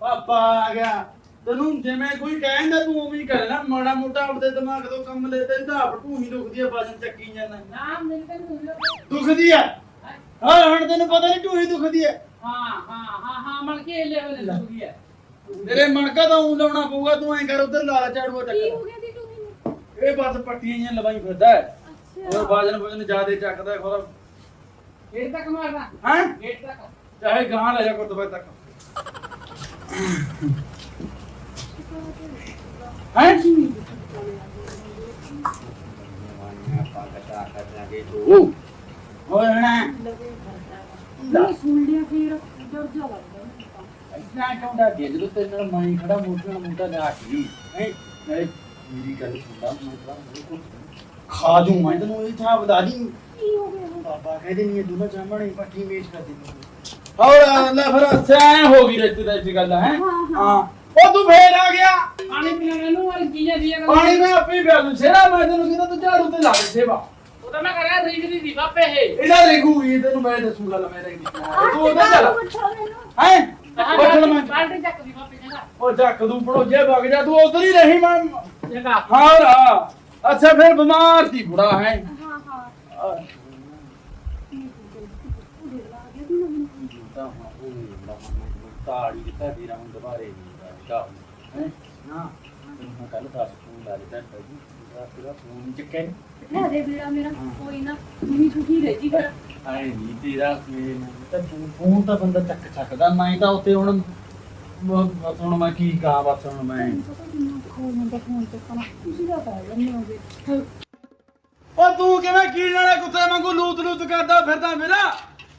ਪਾਪਾ ਆ ਗਿਆ। ਤੈਨੂੰ ਜਿਵੇਂ ਕੋਈ ਕਹਿੰਦਾ ਤੂੰ ਉਵੇਂ ਹੀ ਕਰਨਾ ਮਾੜਾ ਮੋਟਾ ਆਪਦੇ ਦਿਮਾਗ ਤੋਂ ਕੰਮ ਲੈ ਤੇ ਤਾਂ ਆਪ ਢੂਹੀ ਦੁਖਦੀ ਆ ਵਜਨ ਚੱਕੀ ਜਾਂਦਾ। ਕੇ ਨਹੀਂ ਮਿਲਦਾ ਦੁਖਦੀ ਆ? ਹਾਂ। ਹੁਣ ਤੈਨੂੰ ਪਤਾ ਨਹੀਂ ਢੂਹੀ ਦੁਖਦੀ ਆ। ਹਾਂ ਹਾਂ ਹਾਂ ਹਾਂ ਕੇ ਹੈ ਤੇਰੇ ਮਣਕਾ ਤਾਂ ਉਂ ਲਾਉਣਾ ਪਊਗਾ ਤੂੰ ਐਂ ਕਰ ਉਧਰ ਲਾਲਾ ਝਾੜੂਆ ਕੀ ਹੋ ਚੱਕ ਗਿਆ ਦੀ ਟੂਹੀ ਨੂੰ ਇਹ ਬਸ ਪੱਟੀਆਂ ਜਿਹੀਆਂ ਲਵਾਈ ਫਿਰਦਾ ਹੈ। ਅੱਛਾ। ਹੋਰ ਵਜਨ ਵਜਨ ਜ਼ਿਆਦੇ ਚੱਕਦਾ ਖੋਰਾ ਗੇਟ ਤੱਕ ਮਾਰਨਾ। ਹੈ? ਗੇਟ ਤੱਕ। ਚਾਹੇ ਗਾਂ ਲੈ ਜਾ ਗੁਰਦੁਆਰੇ ਤੱਕ। ਹੈ? ਓਏ ਹਣਾ? ਮੈਂ ਸੁਣ ਲਿਆ ਫਿਰ ਡਰ ਜਾ ਲੱਗਦਾ। ਇਤਨਾ ਕਿਉਂ ਡਰ ਗਿਆ ਜਦੋਂ ਤੇਰੇ ਨਾਲ ਮਾਈ ਖੜਾ ਮੋਟਾ ਨਾਲ ਮੋਟਾ ਲਾ ਕੇ ਹੈ ਨਾਲੇ ਮੇਰੀ ਗੱਲ ਸੁਣਦਾ ਮੈਂ ਤਾਂ ਬਿਲਕੁਲ ਖਾ ਦੂੰ ਮੈਂ ਤੈਨੂੰ ਇਹ ਥਾਂ ਬਤਾ ਦੀ। ਕੀ ਹੋ ਗਿਆ ਹੁਣ? ਬਾਬਾ ਕਹਿੰਦੇ ਨਹੀਂ ਇਹ ਦੋਨੋਂ ਚਾਹਮਣੇ ਪੱਟੀ ਵੇਚ ਕਰ ਦੇ ਹੋਰ ਲੈ ਫਿਰ ਅੱਛਾ ਹੋ ਗਈ ਦਾ ਗੱਲ ਹੈ? ਹਾਂ, ਹਾਂ। ਹਾਂ। ਉਹ ਤੂੰ ਫੇਰ ਆ ਗਿਆ। ਪਾਣੀ ਮੈਂ ਆਪੇ ਹੀ ਪਿਆ ਦੂੰ ਸ਼ੇਰਾ ਮੈਂ ਤੈਨੂੰ ਕਹਿੰਦਾ ਤੂੰ ਝਾੜੂ ਤੇ ਲਾ ਦੇ ਸੇਵਾ ਉਹ ਤਾਂ ਮੈਂ ਕਰਿਆ ਰੀਕ ਦੀ ਦੀ ਇਹ। ਇਹਦਾ ਰੇਗੂਗੀ ਤੈਨੂੰ ਮੈਂ ਦੱਸੂ ਗੱਲ ਮੈਂ ਰਹੀ ਆਹ ਤੂੰ ਉਹਦਾ ਕਿੱਦਾਂ ਚੱਲ। ਪੁੱਛੋ ਮੈਨੂੰ? ਹੈ? ਪੁੱਛਣ ਮੈਂ। ਬਾਲਟੀ ਚੱਕ ਦੀ ਬਾਬੇ ਜਗਾ। ਉਹ ਚੱਕ ਦੂੰ ਪੜੋਜੇ ਵਗ ਜਾ ਤੂੰ ਉਧਰ ਹੀ ਰਹੀ ਮੈਂ ਜਗਾ। ਹਾਂ। ਰਾ ਅੱਛਾ ਫਿਰ ਬਿਮਾਰ ਸੀ ਬੁੜਾ ਹੈ। ਹਾਂ ਹਾਂ। ਉਹਦੇ ਲਾ ਗਿਆ ਦੀ ਨਾ ਤਾੜੀ ਦਿੱਤਾ ਵੀਰਾ ਹੁਣ ਦੁਬਾਰੇ ਨਹੀਂ ਕਾ ਹੈ। ਨਾ ਕੱਲ ਦੱਸ ਫੋਨ ਲਾ ਦਿੱਤਾ ਤੇਰਾ ਤੇਰਾ ਫੋਨ ਚੱਕੇ ਲੈ ਦੇ ਵੀਰਾ ਮੇਰਾ ਕੋਈ ਨਾ ਮਿੰਨੀ ਛੁੱਟੀ ਰਹਿ ਜੀ ਫਿਰ। ਆਏ ਨਹੀਂ ਤੇਰਾ ਮੇਰੇ ਨਾਲ ਤਾਂ ਤੂੰ ਫੋਨ ਤਾਂ ਬੰਦਾ ਚੱਕ ਸਕਦਾ ਮੈਂ ਤਾਂ ਉੱਤੇ ਹੁਣ ਬ- ਬਸ ਹੁਣ ਮੈਂ ਕੀ ਕਹਾਂ ਬਸ ਹੁਣ ਮੈਂ। ਉਹ ਤੂੰ ਕਿਵੇਂ ਕੀੜ ਕੁੱਤੇ ਵਾਂਗੂ ਲੂਤ ਲੂਤ ਕਰਦਾ ਫਿਰਦਾ ਮੇਰਾ?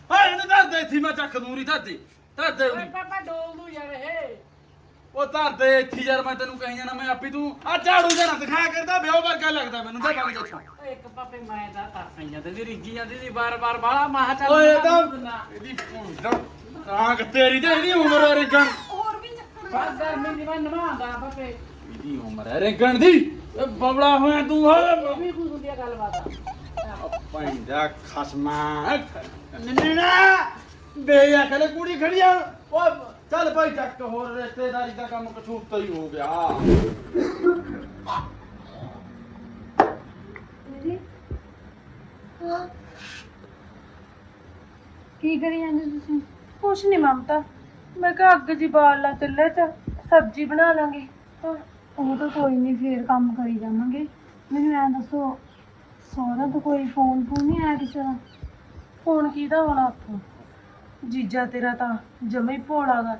ਹਾਏ ਇਹਨੇ ਦੱਸ ਦੇ ਇੱਥੇ ਮੈਂ ਚੱਕ ਦੂਰੀ ਧਰਤੀ। ਧਰਦੇ ਓਏ ਬਾਬਾ ਡੋਲ ਨੂੰ ਯਾਰ ਇਹ। ਉਹ ਧਰਦੇ ਇੱਥੇ ਯਾਰ ਮੈਂ ਤੈਨੂੰ ਕਹੀ ਜਾਣਾ ਮੈਂ ਆਪੀ ਤੂੰ ਆ ਝਾੜੂ ਜਣਾ ਦਿਖਾਇਆ ਕਰਦਾ ਵਿਆਹ ਵਰਗਾ ਲੱਗਦਾ ਮੈਨੂੰ ਤਾਂ ਬਣ ਜਾ ਓਏ ਇੱਕ ਪਾਪੇ ਮੈਂ ਤਾਂ ਤਰਸਾਂ ਜਾਂਦੇ ਦੀ ਰਿੱਗੀ ਜਾਂਦੀ ਦੀ ਬਾਰ-ਬਾਰ ਬਾਲਾ ਮਾਹ ਚੱਲ ਓਏ ਇਹ ਤਾਂ। ਇਹਦੀ ਤਾਂ ਤੇਰੀ ਤੇ ਇਹਦੀ ਉਮਰ ਹੈ ਰਿੰਗਣ ਹੋਰ ਵੀ ਚੱਕਣ ਬਸ ਗਰਮੀ ਦੀ ਮੈਂ ਨਵਾਉਂਦਾ ਬਾਬੇ ਇਹਦੀ ਉਮਰ ਹੈ ਰਿੰਗਣ ਦੀ ਬਬਲਾ ਹੋਇਆ ਤੂੰ ਹੋਇਆ ਵੀ ਕੁਝ ਹੁੰਦੀ ਆ ਗੱਲਬਾਤ ਆ ਪੈਂਦਾ ਖਸਮਾ ਨੰਨਾ ਬੇ ਅਕਲ ਕੁੜੀ ਖੜੀ ਆ ਚੱਲ ਭਾਈ ਚੱਕ ਹੋਰ ਰਿਸ਼ਤੇਦਾਰੀ ਦਾ ਕੰਮ ਕਸੂਤਾ ਹੀ ਹੋ ਗਿਆ। ਮੇਰੀ ਹਾਂ। ਕੀ ਕਰੀ ਜਾਂਦੇ ਤੁਸੀਂ? ਕੁਛ ਨਹੀਂ ਮਮਤਾ। ਮੈਂ ਕਿਹਾ ਅੱਗ ਜੀ ਬਾਲ ਲਾ ਚੁੱਲ੍ਹੇ 'ਚ ਸਬਜ਼ੀ ਬਣਾ ਲਾਂਗੇ। ਹਾਂ, ਉਹ ਤਾਂ ਕੋਈ ਨਹੀਂ ਫੇਰ ਕੰਮ ਕਰੀ ਜਾਵਾਂਗੇ। ਮੈਨੂੰ ਐਂ ਦੱਸੋ ਸਹੁਰਾ ਤੋਂ ਕੋਈ ਫੋਨ ਫੋਨ ਨਹੀਂ ਆਇਆ ਕਿਸੇ ਦਾ? ਫੋਨ ਕਿਹਦਾ ਹੋਣਾ ਉੱਥੋਂ? ਜੀਜਾ ਤੇਰਾ ਤਾਂ ਜਮੇ ਹੀ ਭੋਲਾ ਗਾ।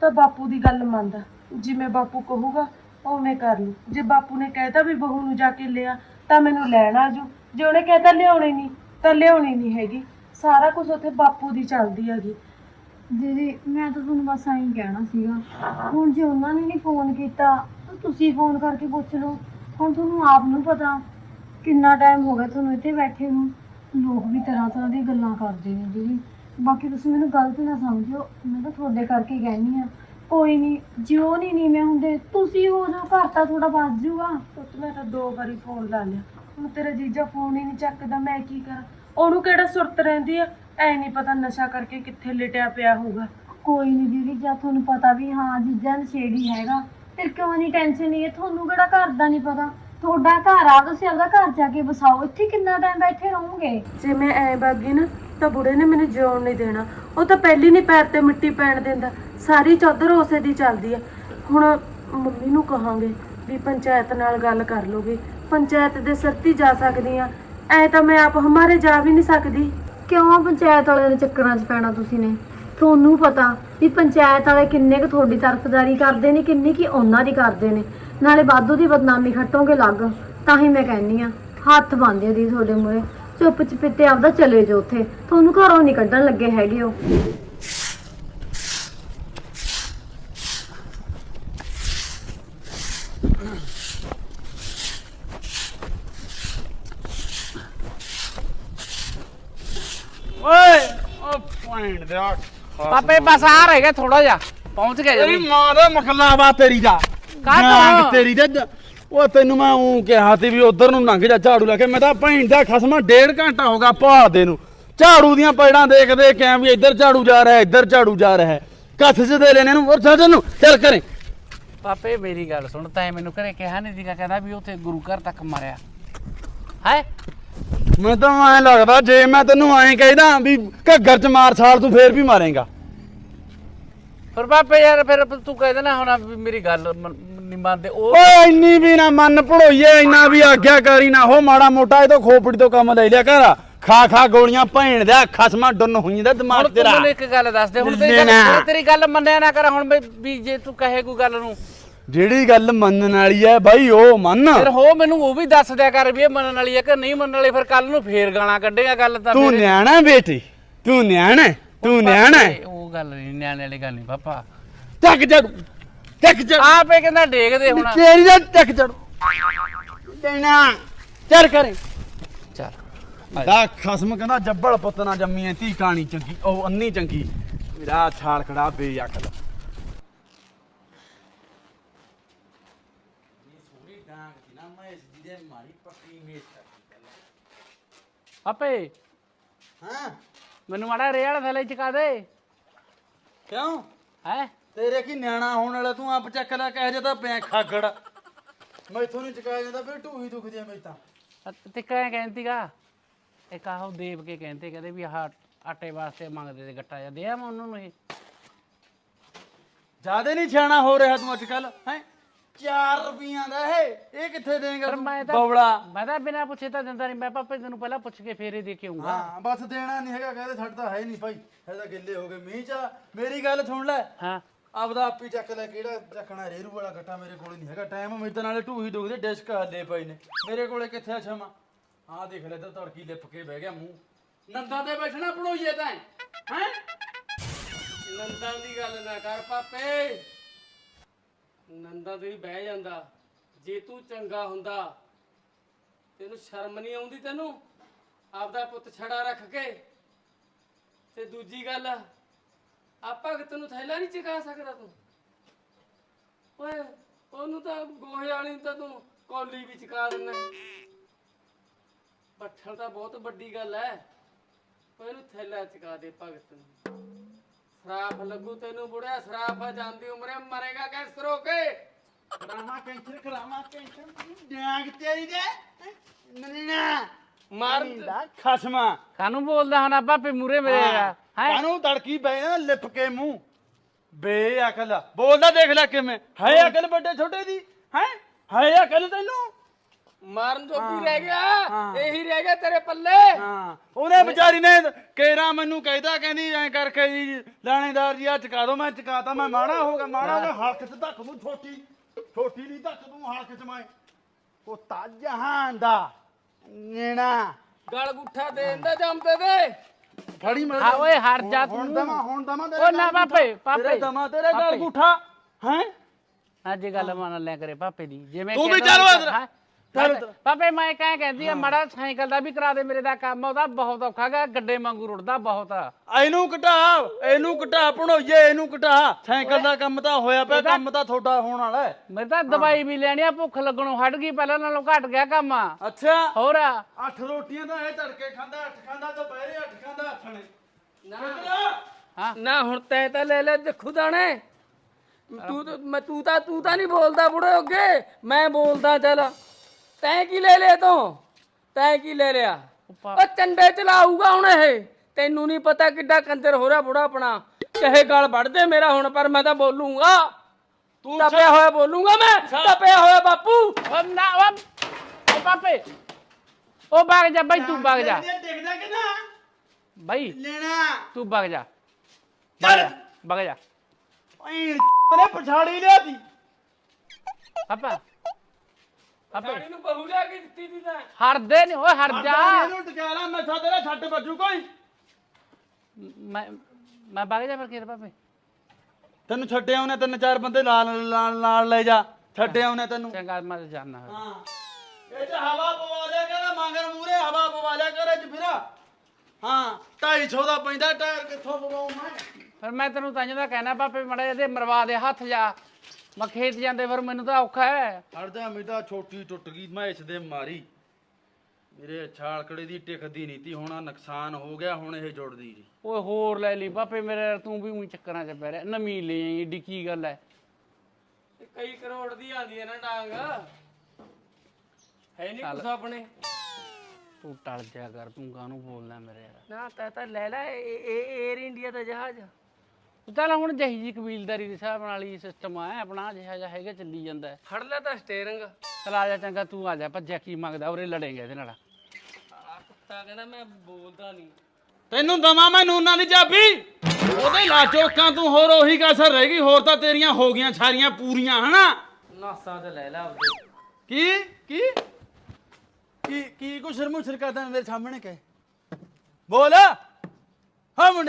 ਤਾਂ ਬਾਪੂ ਦੀ ਗੱਲ ਮੰਨਦਾ। ਜਿਵੇਂ ਬਾਪੂ ਕਹੂਗਾ, ਉਵੇਂ ਕਰ ਲੂ ਜੇ ਬਾਪੂ ਨੇ ਕਹਿਤਾ ਵੀ ਬਹੂ ਨੂੰ ਜਾ ਕੇ ਲਿਆ, ਤਾਂ ਮੈਨੂੰ ਲੈਣ ਆ ਆਜੂ ਜੇ ਉਹਨੇ ਕਹਿਤਾ ਲਿਆਉਣੀ ਨਹੀਂ, ਤਾਂ ਲਿਆਉਣੀ ਨਹੀਂ ਹੈਗੀ। ਸਾਰਾ ਕੁਝ ਉੱਥੇ ਬਾਪੂ ਦੀ ਚੱਲਦੀ ਹੈਗੀ। ਦੀਦੀ, ਮੈਂ ਤਾਂ ਤੁਹਾਨੂੰ ਬਸ ਐਂ ਕਹਿਣਾ ਸੀਗਾ। ਹੁਣ ਜੇ ਉਹਨਾਂ ਨੇ ਨਹੀਂ ਫੋਨ ਕੀਤਾ, ਤਾਂ ਤੁਸੀਂ ਫੋਨ ਕਰਕੇ ਪੁੱਛ ਲਓ। ਹੁਣ ਤੁਹਾਨੂੰ ਆਪ ਨੂੰ ਪਤਾ ਕਿੰਨਾ ਟਾਈਮ ਹੋ ਗਿਆ ਤੁਹਾਨੂੰ ਇੱਥੇ ਬੈਠੇ ਨੂੰ। ਲੋਕ ਵੀ ਤਰ੍ਹਾਂ ਤਰ੍ਹਾਂ ਦੀਆਂ ਗੱਲਾਂ ਕਰਦੇ ਨੇ ਦੀਦੀ। ਬਾਕੀ ਤੁਸੀਂ ਮੈਨੂੰ ਗਲਤ ਨਾ ਸਮਝਿਓ ਮੈਂ ਤਾਂ ਤੁਹਾਡੇ ਕਰਕੇ ਹੀ ਕਹਿੰਦੀ ਆ। ਕੋਈ ਨਹੀਂ ਜਿਉ ਨਹੀਂ ਨੀਵੇਂ ਹੁੰਦੇ ਤੁਸੀਂ ਹੋ ਜਾਓ ਘਰ ਤਾਂ ਥੋੜਾ ਬਚ ਜਾਊਗਾ ਪੁੱਤ ਮੈਂ ਤਾਂ ਦੋ ਵਾਰੀ ਫੋਨ ਲਾ ਲਿਆ। ਹੁਣ ਤੇਰਾ ਜੀਜਾ ਫੋਨ ਹੀ ਨਹੀਂ ਚੱਕਦਾ ਮੈਂ ਕੀ ਕਰਾਂ? ਉਹਨੂੰ ਕਿਹੜਾ ਸੁਰਤ ਰਹਿੰਦੀ ਆ? ਐ ਨਹੀਂ ਪਤਾ ਨਸ਼ਾ ਕਰਕੇ ਕਿੱਥੇ ਲਿਟਿਆ ਪਿਆ ਹੋਊਗਾ। ਕੋਈ ਨਹੀਂ ਦੀਦੀ ਜਦ ਤੁਹਾਨੂੰ ਪਤਾ ਵੀ ਹਾਂ ਜੀਜਾ ਨਸ਼ੇੜੀ ਹੈਗਾ। ਫਿਰ ਕਿਉਂ ਨਹੀਂ ਟੈਨਸ਼ਨ ਨਹੀਂ ਹੈ ਤੁਹਾਨੂੰ ਕਿਹੜਾ ਘਰ ਦਾ ਨਹੀਂ ਪਤਾ? ਤੁਹਾਡਾ ਘਰ ਆ ਤੁਸੀਂ ਆਪਦਾ ਘਰ ਜਾ ਕੇ ਵਸਾਓ। ਇੱਥੇ ਕਿੰਨਾ ਟਾਈਮ ਬੈਠੇ ਰਹੋਗੇ? ਜੇ ਮੈਂ ਐ ਬਾਗੀ ਨਾ ਤਾਂ ਬੁੜੇ ਨੇ ਮੈਨੂੰ ਜਿਉਣ ਨਹੀਂ ਦੇਣਾ। ਉਹ ਤਾਂ ਪਹਿਲੀ ਨਹੀਂ ਪੈਰ ਤੇ ਮਿੱਟੀ ਪੈਣ ਦਿੰਦਾ। ਸਾਰੀ ਚਾਦਰ ਉਸੇ ਦੀ ਚੱਲਦੀ ਆ। ਹੁਣ ਮੰਮੀ ਨੂੰ ਕਹਾਂਗੇ ਵੀ ਪੰਚਾਇਤ ਨਾਲ ਗੱਲ ਕਰ ਲੋਗੇ। ਪੰਚਾਇਤ ਦੇ ਸਿਰ ਜਾ ਸਕਦੀ ਆ। ਐ ਤਾਂ ਮੈਂ ਆਪ ਹਮਾਰੇ ਜਾ ਵੀ ਨਹੀਂ ਸਕਦੀ। ਕਿਉਂ ਪੰਚਾਇਤ ਵਾਲਿਆਂ ਦੇ ਚੱਕਰਾਂ 'ਚ ਪੈਣਾ ਤੁਸੀਂ ਨੇ? ਤੁਹਾਨੂੰ ਪਤਾ ਵੀ ਪੰਚਾਇਤ ਵਾਲੇ ਕਿੰਨੇ ਕੁ ਤੁਹਾਡੀ ਤਰਫਦਾਰੀ ਕਰਦੇ ਨੇ, ਕਿੰਨੀ ਕੀ ਉਹਨਾਂ ਦੀ ਕਰਦੇ ਨੇ। ਨਾਲੇ ਵਾਧੂ ਦੀ ਬਦਨਾਮੀ ਖੱਟੋਗੇ ਲੱਗ। ਤਾਂ ਹੀ ਮੈਂ ਕਹਿੰਨੀ ਆ, ਹੱਥ ਬੰਨ੍ਹਦੇ ਦੀ ਤੁਹਾਡੇ ਮੂਹਰੇ। ਚੁੱਪ ਚਪਿੱਤੇ ਆਪਦਾ ਚਲੇ ਜਾਓ ਉੱਥੇ। ਤੁਹਾਨੂੰ ਘਰੋਂ ਨਹੀਂ ਕੱਢਣ ਲੱਗੇ ਹੈਗੇ ਉਹ। ਓਏ ਉਹ ਪੁਆਇੰਟ ਦੇ ਆ ਪਾਪੇ ਬਸ ਆ ਰਹਿ ਗਿਆ ਥੋੜਾ ਜਿਹਾ। ਪਹੁੰਚ ਗਿਆ ਤੇਰੀ ਜਮੀ ਮਾਂ ਦਾ ਮਖਲਾਵਾ ਤੇਰੀ ਦਾ। ਕਾਹਤੋਂ? ਤੇਰੀ ਦਾ ਜ- ਉਹ ਤੈਨੂੰ ਮੈਂ ਉਹ ਕਿਹਾ ਸੀ ਵੀ ਉਧਰ ਨੂੰ ਲੰਘ ਜਾ ਝਾੜੂ ਲੈ ਕੇ। ਮੈਂ ਤਾਂ ਭੈਣ ਦਾ ਖਸਮਾ ਡੇਢ ਘੰਟਾ ਹੋ ਗਿਆ ਭਾਲਦੇ ਨੂੰ। ਝਾੜੂ ਦੀਆਂ ਪੈੜਾਂ ਦੇਖ ਦੇਖ ਕੇ ਆ ਵੀ ਇੱਧਰ ਝਾੜੂ ਜਾ ਰਿਹਾ ਇੱਧਰ ਝਾੜੂ ਜਾ ਰਿਹਾ। ਕੱਥ ਚ ਦੇ ਲੈਣੇ ਨੂੰ ਔਰ ਸਜਨ ਨੂੰ ਚੱਲ ਕਰੇ। ਪਾਪੇ ਮੇਰੀ ਗੱਲ ਸੁਣ ਤਾਂ ਮੈਨੂੰ ਘਰੇ ਕਿਹਾ ਨਹੀਂ ਸੀਗਾ ਕਹਿੰਦਾ ਵੀ ਉੱਥੇ ਗੁਰੂ ਘਰ ਤੱਕ ਮਰਿਆ। ਹੈ? ਮੈਨੂੰ ਤਾਂ ਐਂ ਲੱਗਦਾ ਜੇ ਮੈਂ ਤੈਨੂੰ ਐਂ ਕਹਿਦਾ ਵੀ ਘੱਗਰ ਚ ਮਾਰ ਸਾਲ ਤੂੰ ਫੇਰ ਵੀ ਮਾਰੇਗਾ। ਪਰ ਪਾਪੇ ਯਾਰ ਫਿਰ ਤੂੰ ਕਹਿ ਦੇਣਾ ਹੁਣ ਵੀ ਮੇਰੀ ਗੱਲ ਮੰਨ- ਨਹੀਂ ਮੰਨਦੇ ਉਹ ਓਏ ਇੰਨੀ ਵੀ ਨਾ ਮਨ ਭੜੋਈਏ ਇੰਨਾ ਵੀ ਆਗਿਆਕਾਰੀ ਨਾ ਹੋ ਮਾੜਾ ਮੋਟਾ ਇਹ ਤੋਂ ਖੋਪੜੀ ਤੋਂ ਕੰਮ ਲੈ ਲਿਆ ਕਰ ਖਾ ਖਾ ਗੋਲੀਆਂ ਭੈਣ ਦਾ ਖਸਮਾ ਡੁੰਨ ਹੋਈ ਦਾ ਦਿਮਾਗ ਹੁਣ ਤੂੰ ਤੇਰਾ ਮੈਨੂੰ ਇੱਕ ਗੱਲ ਦੱਸ ਦੇ ਹੁਣ ਤੇਰੀ ਗੱਲ। ਤੇਰੀ ਗੱਲ ਮੰਨਿਆ ਨਾ ਕਰ ਹੁਣ ਵੀ- ਵੀ ਜੇ ਤੂੰ ਕਹੇ ਕੋਈ ਗੱਲ ਨੂੰ ਜਿਹੜੀ ਗੱਲ ਮੰਨਣ ਵਾਲੀ ਐ ਬਾਈ ਉਹ ਮੰਨ ਫਿਰ ਹੋ ਮੈਨੂੰ ਉਹ ਵੀ ਦੱਸ ਦਿਆ ਕਰ ਵੀ ਇਹ ਮੰਨਣ ਵਾਲੀ ਹੈ ਕਿ ਨਹੀਂ ਮੰਨਣ ਵਾਲੀ ਫਿਰ ਕੱਲ ਨੂੰ ਫੇਰ ਗਾਲਾਂ ਕੱਢੇਗਾ ਗੱਲ ਤਾਂ ਤੂੰ ਨਿਆਣਾ ਬੇਟੀ ਤੂੰ ਨਿਆਣਾ ਹੈ, ਤੂੰ ਨਿਆਣਾ ਹੈ। ਗੱਲ ਨਹੀਂ ਨਿਆਣੇ ਵਾਲੀ ਗੱਲ ਨਹੀਂ ਪਾਪਾ। ਚੱਕ ਚੜ ਚੱਕ ਚੜ ਆਪੇ ਕਹਿੰਦਾ ਡੇਗਦੇ ਹੁਣ। ਤੇਰੀ ਦਾ ਚੱਕ ਚੜ ਦੇਣਾ ਚੱਲ ਕਰੇ। ਚੱਲ। ਦਾ ਖਸਮ ਕਹਿੰਦਾ ਜੱਬਲ ਪੁੱਤ ਨਾ ਜੰਮੀ ਐ ਧੀ ਕਾਣੀ ਚੰਗੀ ਉਹ ਅੰਨੀ ਚੰਗੀ। ਮੇਰਾ ਛਾਲ ਖੜਾ ਬੇਅਕਲ। ਆਪੇ। ਹਾਂ। ਮੈਨੂੰ ਮਾੜਾ ਰੇ ਵਾਲਾ ਥੱਲੇ ਚਕਾ ਦੇ। ਕਿਉਂ? ਹੈ? ਤੇਰੇ ਕੀ ਨਿਆਣਾ ਹੋਣ ਵਾਲਾ? ਤੂੰ ਆਪ ਚੱਕ ਲੈ ਕਹਿ ਜਾਂਦਾ ਪਿਆ ਖਾਗੜ। ਮੈਥੋਂ ਨਹੀਂ ਚਕਾਇਆ ਜਾਂਦਾ ਫਿਰ ਢੂਹੀ ਦੁਖਦੀ ਐ ਮੇਰੀ ਤਾਂ। ਤੇ ਕਹਿ ਕਹਿੰਦੀਗਾ ਇੱਕ ਆਹੋ ਦੇਵ ਕੇ ਕਹਿੰਦੇ ਕਹਿੰਦੇ ਵੀ ਆਹ ਆਟੇ ਵਾਸਤੇ ਮੰਗਦੇ ਤੇ ਗੱਟਾ ਜਾਂ ਦੇ ਆ ਮੈਂ ਉਹਨਾਂ ਨੂੰ ਇਹ। ਜਿਆਦੇ ਨਹੀਂ ਛਾਣਾ ਹੋ ਰਿਹਾ ਤੂੰ ਅੱਜ ਕੱਲ ਹੈ? 4 ਰੁਪਈਆਂ ਦਾ ਇਹ ਇਹ ਕਿੱਥੇ ਦੇਂਗਾ ਪਰ ਮੈਂ ਤਾਂ ਬੌੜਾ ਮੈਂ ਤਾਂ ਬਿਨਾਂ ਪੁੱਛੇ ਤਾਂ ਦਿੰਦਾ ਨਹੀਂ ਮੈਂ ਪਾਪੇ ਤੈਨੂੰ ਪਹਿਲਾਂ ਪੁੱਛ ਕੇ ਫੇਰ ਦੇ ਕੇ ਆਉਂਗਾ ਹਾਂ ਬਸ ਦੇਣਾ ਨਹੀਂ ਹੈਗਾ ਕਹਿੰਦੇ ਛੱਡ ਤਾਂ ਹੈ ਨਹੀਂ ਭਾਈ। ਇਹ ਤਾਂ ਗਿੱਲੇ ਹੋ ਗਏ ਮੀਂਹ ਚ ਮੇਰੀ ਗੱਲ ਸੁਣ ਲੈ। ਹਾਂ। ਆਪਦਾ ਆਪੀ ਚੱਕ ਲੈ ਕਿਹੜਾ ਚੱਕਣਾ ਰੇਰੂ ਵਾਲਾ ਗੱਟਾ ਮੇਰੇ ਕੋਲ ਨਹੀਂ ਹੈਗਾ। ਟਾਈਮ ਮੇਰੇ ਤਾਂ ਨਾਲੇ ਢੂਹੀ ਦੁਖਦੇ ਡਿਸਕ ਹੱਲੇ ਪਏ ਨੇ। ਮੇਰੇ ਕੋਲੇ ਕਿੱਥੇ ਛਮਾ ਆਹ ਦੇਖ ਲੈ ਤੇ ਤੜਕੀ ਲਿਪ ਕੇ ਬਹਿ ਗਿਆ ਮੂੰਹ। ਨੰਦਾਂ ਤੇ ਬੈਠਣਾ ਪੜੋਈਏ ਤਾਂ। ਹੈ? ਨੰਦਾਂ ਦੀ ਗੱਲ ਨਾ ਕਰ ਪਾਪੇ ਨੰਦਾਂ ਤੇ ਹੀ ਬਹਿ ਜਾਂਦਾ। ਜੇ ਤੂੰ ਚੰਗਾ ਹੁੰਦਾ, ਤੈਨੂੰ ਸ਼ਰਮ ਨਹੀਂ ਆਉਂਦੀ ਤੈਨੂੰ? ਆਪਦਾ ਪੁੱਤ ਛੜਾ ਰੱਖ ਕੇ। ਤੇ ਦੂਜੀ ਗੱਲ ਆਪਾਂ ਕਿ ਤੈਨੂੰ ਥੈਲਾ ਨਹੀਂ ਚਕਾ ਸਕਦਾ ਤੂੰ? ਓਏ, ਉਹਨੂੰ ਤਾਂ ਗੋਹੇ ਵਾਲੀ ਨੂੰ ਤਾਂ ਤੂੰ ਕੌਲੀ ਵੀ ਚਕਾ ਦਿੰਦਾ। ਬੱਠਲ ਤਾਂ ਬਹੁਤ ਵੱਡੀ ਗੱਲ ਐ। ਓਏ, ਇਹਨੂੰ ਥੈਲਾ ਚਕਾ ਦੇ ਭਗਤ ਨੂੰ। ਸਰਾਫ ਲੱਗੂ ਤੈਨੂੰ ਬੁੜਿਆ ਸਰਾਫ ਆ ਜਾਂਦੀ ਉਮਰੇ ਮਰੇਗਾ ਕੈਂਸਰ ਹੋ ਕੇ। ਕਰਾਮਾ ਕੈਂਸਰ ਕਰਾਮਾ ਕੈਂਸਰ ਡਾਂਗ ਤੇਰੀ ਦੇ। ਨੰਨਾ ਮਾਰ ਦਾ ਖਸਮਾ। ਕਾਨੂੰ ਬੋਲਦਾ ਹੁਣ ਆ ਪਾਪੇ ਮੂਰੇ ਮੇਰੇ ਹੈ ਕਾਨੂੰ ਤੜਕੀ ਬੈ ਨਾ ਲਿਪ ਕੇ ਮੂੰਹ। ਬੇ ਅਕਲ ਬੋਲਦਾ ਦੇਖ ਲੈ ਕਿਵੇਂ। ਹੈ ਅਕਲ ਵੱਡੇ ਛੋਟੇ ਦੀ। ਹੈ? ਹੈ ਅਕਲ ਤੈਨੂੰ। ਮਾਰਨ ਜੋਗੀ ਰਹਿ। ਗਿਆ। ਇਹੀ ਰਹਿ ਗਿਆ ਤੇਰੇ ਪੱਲੇ। ਹਾਂ ਉਹਨੇ ਵਿਚਾਰੀ ਨੇ ਕੇਰਾ ਮੈਨੂੰ ਕਹਿਦਾ ਕਹਿੰਦੀ ਐ ਕਰਕੇ ਜੀ ਲਾਣੇਦਾਰ ਜੀ ਆ ਚਕਾ ਦੋ ਮੈਂ ਚਕਾਤਾ ਮੈਂ ਮਾੜਾ ਹੋ ਗਿਆ ਮਾੜਾ ਹੋ ਗਿਆ ਹਲਕ ਚ ਧੱਕ ਦੂੰ ਛੋਟੀ ਛੋਟੀ ਨਹੀਂ ਧੱਕ ਦੂੰ ਹਲਕ ਚ ਮੈਂ। ਉਹ ਤਾਂ ਜਹਾਨ ਦਾ ਨੇਣਾ। ਗਲ ਗੁੱਠਾ ਦੇ ਦਿੰਦਾ ਜੰਮਦੇ ਦੇ ਫੜੀ ਮੈਂ ਹਾਂ ਓਏ ਹਟ ਜਾ ਹੁਣ ਤੂੰ। ਦਮਾ ਹੁਣ ਦਮਾ ਓ ਨਾ ਪਾਪੇ ਪਾਪੇ ਤੇਰੇ ਦਮਾ ਤੇਰੇ ਗਲ। ਗੁੱਠਾ। ਹੈ? ਅੱਜ ਗੱਲ ਮੰਨ ਲਿਆ ਕਰੇ ਪਾਪੇ ਦੀ। ਜਿਵੇਂ ਤੂੰ ਵੀ ਕਹਿੰਦਾ ਚੱਲ ਓਏ ਇੱਧਰ। ਹਾਂ। ਚੱਲ ਪਾਪੇ- ਮੈਂ ਕਹਿ ਕਹਿੰਦੀ ਆ ਮੜਾ ਸਾਈਕਲ ਦਾ ਵੀ ਕਰਾ ਦੇ ਮੇਰੇ ਦਾ ਕੰਮ ਉਹਦਾ ਬਹੁਤ ਔਖਾ ਗਾ ਗੱਡੇ ਵਾਂਗੂ ਰੁੜਦਾ ਬਹੁਤ। ਆ ਇਹਨੂੰ ਘਟਾ ਇਹਨੂੰ ਘਟਾ ਭਣੋਈਏ ਇਹਨੂੰ ਘਟਾ। ਸਾਈਕਲ ਦਾ ਕੰਮ ਤਾਂ ਹੋਇਆ ਪਿਆ ਕੰਮ ਤਾਂ ਤੁਹਾਡਾ ਹੋਣ ਵਾਲਾ ਹੈ। ਮੈਂ ਤਾਂ ਦਵਾਈ ਵੀ ਲੈਣੀ ਆ ਭੁੱਖ ਲੱਗਣੋਂ ਹਟ ਗਈ ਪਹਿਲਾਂ ਨਾਲੋਂ ਘਟ ਗਿਆ ਕੰਮ। ਅੱਛਾ। ਹੋਰ। ਅੱਠ ਰੋਟੀਆਂ ਤਾਂ ਇਹ ਤੜਕੇ ਖਾਂਦਾ ਅੱਠ ਖਾਂਦਾ ਦੁਪਹਿਰੇ ਅੱਠ ਖਾਂਦਾ ਆਥਣੇ ਹਾਂ। ਨਾ ਹੁਣ ਤੈ ਤਾਂ ਲੈ ਲੈ ਜੱਖੂ ਦਾਣੇ। ਤੂੰ ਤਾਂ- ਮੈਂ ਤੂੰ ਤਾਂ ਤੂੰ ਤਾਂ ਨਹੀਂ ਬੋਲਦਾ ਬੁੜੇ ਅੱਗੇ। ਮੈਂ ਬੋਲਦਾ ਚੱਲ। ਤੈਂ ਕੀ ਲੈ ਲਿਆ ਤੂੰ? ਤੈਂ ਕੀ ਲੈ ਲਿਆ? ਉਹ ਚੰਡੇ ਚਲਾਊਗਾ ਹੁਣ ਇਹ। ਤੈਨੂੰ ਨਹੀਂ ਪਤਾ ਕਿੱਡਾ ਕੰਜਰ ਹੋ ਰਿਹਾ ਬੁੜਾ ਆਪਣਾ। ਚਾਹੇ ਗਲ ਵੱਢ ਦੇ ਮੇਰਾ ਹੁਣ ਪਰ ਮੈਂ ਤਾਂ ਬੋਲੂੰਗਾ। ਤੂੰ ਤਪਿਆ ਹੋਇਆ ਬੋਲੂੰਗਾ ਮੈਂ। ਤਪਿਆ ਹੋਇਆ ਬਾਪੂ। ਓ ਨਾ ਓ ਓ ਪਾਪੇ। ਓ ਭਾਗ ਜਾ ਬਾਈ ਤੂੰ ਭਾਗ ਜਾ। ਦੇਖਦਾ ਕਿ ਨਾ? ਬਾਈ ਲੈਣਾ। ਤੂੰ ਭਾਗ ਜਾ। ਚੱਲ। ਭਾਗ ਜਾ ਤੇਰੇ ਪਛਾੜੀ ਲਿਆਤੀ। ਪਾਪਾ। ਸਾਡੀ ਨੂੰ ਬਹੂ ਲਿਆ ਕੇ ਦਿੱਤੀ ਦੀ ਤਾਂ। ਹਰਦੇ ਨਹੀਂ ਓਏ ਹਟ ਜਾ। ਇਹਨੂੰ ਟਕਾ ਲਾ ਮੈਂ ਤੇਰਾ ਛੱਡ ਵੱਜੂ ਕੋਈ। ਮੈਂ ਮੈਂ ਭਾਗ ਜਾ ਫਿਰ ਕਿਰ ਪਾਪੇ ਤੈਨੂੰ ਛੱਡਿਆ ਉਹਨੇ ਤਿੰਨ ਚਾਰ ਬੰਦੇ ਨਾਲ ਨਾਲ ਨਾਲ ਲੈ ਜਾ। ਛੱਡਿਆ ਉਹਨੇ ਤੈਨੂੰ। ਚੰਗਾ ਮੈਂ ਜਾਣਾ ਹਾਂ। ਇਹ ਚ ਹਵਾ ਪਵਾ ਲਿਆ ਕਰ ਮੰਗਰ ਮੂਰੇ ਹਵਾ ਪਵਾ ਲਿਆ ਕਰ ਚ ਫਿਰ। ਹਾਂ 250 ਦਾ ਪੈਂਦਾ ਟਾਇਰ ਕਿੱਥੋਂ ਪਵਾਉ ਮੈਂ? ਫਿਰ ਮੈਂ ਤੈਨੂੰ ਤਾਂ ਦਾ ਕਹਿਣਾ ਪਾਪੇ ਮੜਾ ਇਹਦੇ ਮਰਵਾ ਦੇ ਹੱਥ ਜਾ। ਮੈਂ ਖੇਤ ਜਾਂਦੇ ਫਿਰ ਮੈਨੂੰ ਤਾਂ ਔਖਾ ਹੈ। ਹੜ ਜਾ ਮੇਰਾ ਛੋਟੀ ਟੁੱਟ ਗਈ ਮੈਂ ਇਸ ਦੇ ਮਾਰੀ। ਮੇਰੇ ਛਾਲਕੜੇ ਦੀ ਟਿਕਦੀ ਨਹੀਂ ਤੀ ਹੋਣਾ ਨੁਕਸਾਨ ਹੋ ਗਿਆ ਹੁਣ ਇਹ ਜੁੜਦੀ ਜੀ। ਓਏ ਹੋਰ ਲੈ ਲਈ ਪਾਪੇ ਮੇਰੇ ਤੂੰ ਵੀ ਉਹੀ ਚੱਕਰਾਂ 'ਚ ਪੈ ਰਿਹਾ ਨਵੀਂ ਲੈ ਆਈ ਏਡੀ ਕੀ ਗੱਲ ਹੈ। ਤੇ ਕਈ ਕਰੋੜ ਦੀ ਆਂਦੀ ਹੈ ਨਾ ਡਾਂਗ। ਹੈ ਨਹੀਂ ਕੁਛ ਆਪਣੇ। ਤੂੰ ਟਲ ਜਾ ਕਰ ਤੂੰ ਕਾਹਨੂੰ ਬੋਲਦਾ ਮੇਰੇ ਯਾਰ ਨਾ ਤਾਂ ਤਾਂ ਲੈ ਲੈ 에ਅਰ ਇੰਡੀਆ ਦਾ ਜਹਾਜ਼। ਚੱਲ ਹੁਣ ਜਹੀ ਜੀ ਕਬੀਲਦਾਰੀ ਦੇ ਹਿਸਾਬ ਨਾਲ ਹੀ ਸਿਸਟਮ ਆ ਆਪਣਾ ਜਿਹਾ ਜਿਹਾ ਹੈਗਾ ਚੱਲੀ ਜਾਂਦਾ ਹੈ। ਫੜ ਲੈ ਤਾਂ ਸਟੀਅਰਿੰਗ ਚੱਲ ਆ ਜਾ ਚੰਗਾ ਤੂੰ ਆ ਜਾ ਭੱਜਿਆ ਕੀ ਮੰਗਦਾ ਉਰੇ ਲੜੇਂਗੇ ਇਹਦੇ ਨਾਲ। ਆ ਕੁੱਤਾ ਕਹਿੰਦਾ ਮੈਂ ਬੋਲਦਾ ਨਹੀਂ। ਤੈਨੂੰ ਦਵਾਂ ਮੈਂ ਨੂਨਾਂ ਦੀ ਚਾਬੀ? ਉਹਦੇ ਲਾ ਚੋਕਾਂ ਤੂੰ ਹੋਰ ਉਹੀ ਕਸਰ ਰਹਿ ਗਈ ਹੋਰ ਤਾਂ ਤੇਰੀਆਂ ਹੋ ਗਈਆਂ ਸਾਰੀਆਂ ਪੂਰੀਆਂ ਹਨਾ? ਨਾਸਾਂ ਤੇ ਲੈ ਲੈ ਆਪਦੇ। ਕੀ? ਕੀ? ਕੀ ਕੀ ਕੋ ਸ਼ਰਮੋ ਕਰਦਾ ਮੇਰੇ ਸਾਹਮਣੇ ਕਹਿ? ਬੋਲ। ਹਾਂ ਮੁੰਡੇ।